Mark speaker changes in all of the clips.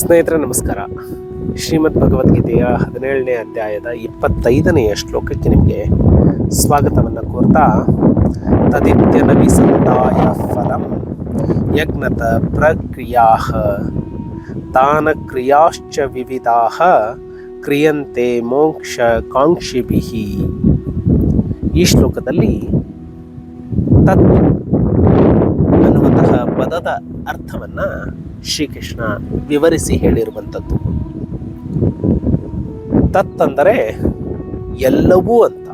Speaker 1: ಸ್ನೇಹಿತರೆ, ನಮಸ್ಕಾರ. ಶ್ರೀಮದ್ ಭಗವದ್ಗೀತೆಯ ಹದಿನೇಳನೇ ಅಧ್ಯಾಯದ ಇಪ್ಪತ್ತೈದನೆಯ ಶ್ಲೋಕಕ್ಕೆ ನಿಮಗೆ ಸ್ವಾಗತವನ್ನು ಕೋರ್ತಾ ನವಿಸಂದಾಯ ಫಲಂ ಯಜ್ಞತ ಪ್ರಕ್ರಿಯಾ ತಾನ ಕ್ರಿಯಾಶ್ಚ ವಿವಿಧಾ ಕ್ರಿಯಂತೆ ಮೋಕ್ಷ ಕಾಂಕ್ಷಿಭಿ ಈ ಶ್ಲೋಕದಲ್ಲಿ ತತ್ ಅನ್ನುವಂತಹ ಪದದ ಅರ್ಥವನ್ನ ಶ್ರೀಕೃಷ್ಣ ವಿವರಿಸಿ ಹೇಳಿರುವಂಥದ್ದು. ತತ್ ಅಂದರೆ ಎಲ್ಲವೂ ಅಂತ.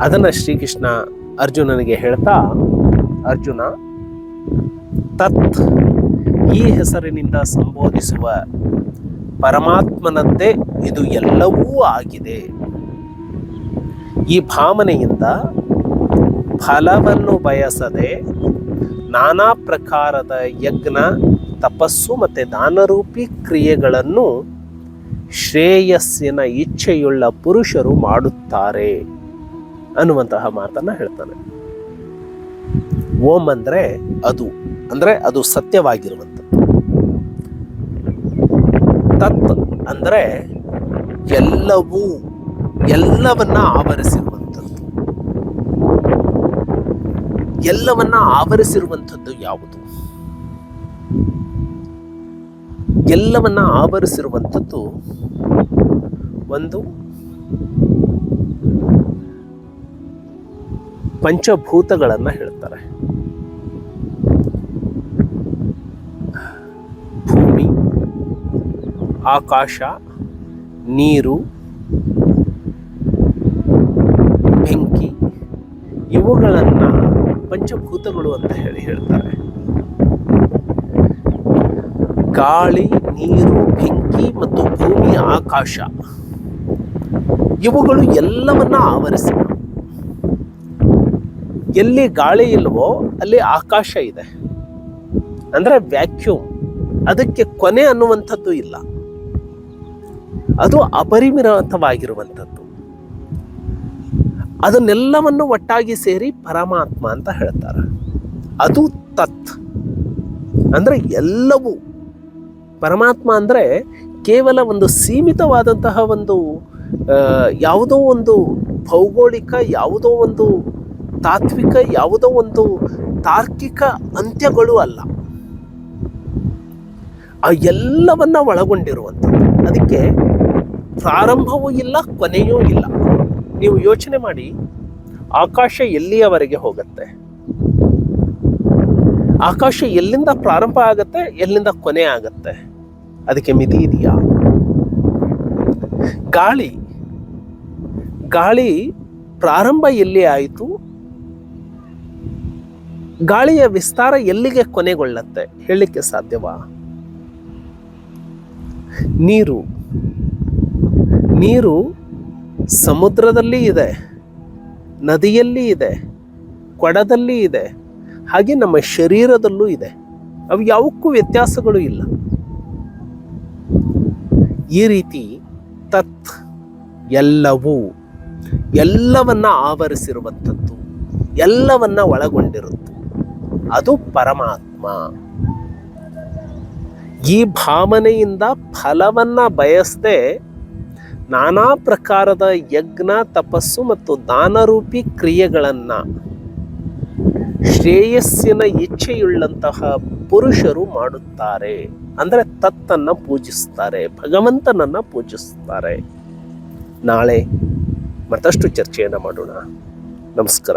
Speaker 1: ಅದನ್ನ ಶ್ರೀಕೃಷ್ಣ ಅರ್ಜುನನಿಗೆ ಹೇಳ್ತಾ, ಅರ್ಜುನ, ತತ್ ಈ ಹೆಸರಿನಿಂದ ಸಂಬೋಧಿಸುವ ಪರಮಾತ್ಮನದ್ದೇ ಇದು ಎಲ್ಲವೂ ಆಗಿದೆ. ಈ ಭಾವನೆಯಿಂದ ಫಲವನ್ನು ಬಯಸದೆ ನಾನಾ ಪ್ರಕಾರದ ಯಜ್ಞ, ತಪಸ್ಸು ಮತ್ತು ದಾನರೂಪಿ ಕ್ರಿಯೆಗಳನ್ನು ಶ್ರೇಯಸ್ಸಿನ ಇಚ್ಛೆಯುಳ್ಳ ಪುರುಷರು ಮಾಡುತ್ತಾರೆ ಅನ್ನುವಂತಹ ಮಾತನ್ನು ಹೇಳ್ತಾನೆ. ಓಂ ಅಂದರೆ ಅದು ಅಂದರೆ ಅದು ಸತ್ಯವಾಗಿರುವಂಥದ್ದು. ತತ್ ಅಂದರೆ ಎಲ್ಲವೂ, ಎಲ್ಲವನ್ನ ಆವರಿಸಿರುವಂಥದ್ದು. ಎಲ್ಲವನ್ನ ಆವರಿಸಿರುವಂಥದ್ದು ಯಾವುದು? ಎಲ್ಲವನ್ನ ಆವರಿಸಿರುವಂಥದ್ದು ಒಂದು ಪಂಚಭೂತಗಳನ್ನು ಹೇಳ್ತಾರೆ. ಭೂಮಿ ಆಕಾಶ ನೀರು ಬೆಂಕಿ ಇವುಗಳನ್ನ ಪಂಚಭೂತಗಳು ಅಂತ ಹೇಳಿ ಹೇಳ್ತಾರೆ. ಗಾಳಿ, ನೀರು, ಬೆಂಕಿ ಮತ್ತು ಭೂಮಿ, ಆಕಾಶ ಇವುಗಳು ಎಲ್ಲವನ್ನ ಆವರಿಸಿ. ಎಲ್ಲಿ ಗಾಳಿ ಇಲ್ವೋ ಅಲ್ಲಿ ಆಕಾಶ ಇದೆ. ಅಂದ್ರೆ ವ್ಯಾಕ್ಯೂಮ್ ಅದಕ್ಕೆ ಕೊನೆ ಅನ್ನುವಂಥದ್ದು ಇಲ್ಲ. ಅದು ಅಪರಿಮಿತವಾಗಿರುವಂಥದ್ದು. ಅದನ್ನೆಲ್ಲವನ್ನು ಒಟ್ಟಾಗಿ ಸೇರಿ ಪರಮಾತ್ಮ ಅಂತ ಹೇಳ್ತಾರೆ. ಅದು ತತ್. ಅಂದರೆ ಎಲ್ಲವೂ. ಪರಮಾತ್ಮ ಅಂದರೆ ಕೇವಲ ಒಂದು ಸೀಮಿತವಾದಂತಹ ಒಂದು ಯಾವುದೋ ಒಂದು ಭೌಗೋಳಿಕ, ಯಾವುದೋ ಒಂದು ತಾತ್ವಿಕ, ಯಾವುದೋ ಒಂದು ತಾರ್ಕಿಕ ಅಂತ್ಯಗಳು ಅಲ್ಲ. ಆ ಎಲ್ಲವನ್ನ ಒಳಗೊಂಡಿರುವಂಥದ್ದು. ಅದಕ್ಕೆ ಪ್ರಾರಂಭವೂ ಇಲ್ಲ, ಕೊನೆಯೂ ಇಲ್ಲ. ನೀವು ಯೋಚನೆ ಮಾಡಿ, ಆಕಾಶ ಎಲ್ಲಿಯವರೆಗೆ ಹೋಗುತ್ತೆ? ಆಕಾಶ ಎಲ್ಲಿಂದ ಪ್ರಾರಂಭ ಆಗುತ್ತೆ, ಎಲ್ಲಿಂದ ಕೊನೆ ಆಗತ್ತೆ? ಅದಕ್ಕೆ ಮಿತಿ ಇದೆಯಾ? ಗಾಳಿ ಗಾಳಿ ಪ್ರಾರಂಭ ಎಲ್ಲಿ ಆಯಿತು? ಗಾಳಿಯ ವಿಸ್ತಾರ ಎಲ್ಲಿಗೆ ಕೊನೆಗೊಳ್ಳತ್ತೆ? ಹೇಳಲಿಕ್ಕೆ ಸಾಧ್ಯವಾ? ನೀರು ನೀರು ಸಮುದ್ರದಲ್ಲಿ ಇದೆ, ನದಿಯಲ್ಲಿ ಇದೆ, ಕೊಡದಲ್ಲಿ ಇದೆ, ಹಾಗೆ ನಮ್ಮ ಶರೀರದಲ್ಲೂ ಇದೆ. ಅವು ಯಾವಕ್ಕೂ ವ್ಯತ್ಯಾಸಗಳು ಇಲ್ಲ. ಈ ರೀತಿ ತತ್ ಎಲ್ಲವೂ ಎಲ್ಲವನ್ನ ಆವರಿಸಿರುವಂಥದ್ದು, ಎಲ್ಲವನ್ನ ಒಳಗೊಂಡಿರುತ್ತೆ. ಅದು ಪರಮಾತ್ಮ. ಈ ಭಾವನೆಯಿಂದ ಫಲವನ್ನ ಬಯಸದೆ ನಾನಾ ಪ್ರಕಾರದ ಯಜ್ಞ, ತಪಸ್ಸು ಮತ್ತು ದಾನರೂಪಿ ಕ್ರಿಯೆಗಳನ್ನು ಶ್ರೇಯಸ್ಸಿನ ಇಚ್ಛೆಯುಳ್ಳಂತಹ ಪುರುಷರು ಮಾಡುತ್ತಾರೆ. ಅಂದರೆ ತತ್ತನ್ನು ಪೂಜಿಸ್ತಾರೆ, ಭಗವಂತನನ್ನು ಪೂಜಿಸ್ತಾರೆ. ನಾಳೆ ಮತ್ತಷ್ಟು ಚರ್ಚೆಯನ್ನು ಮಾಡೋಣ. ನಮಸ್ಕಾರ.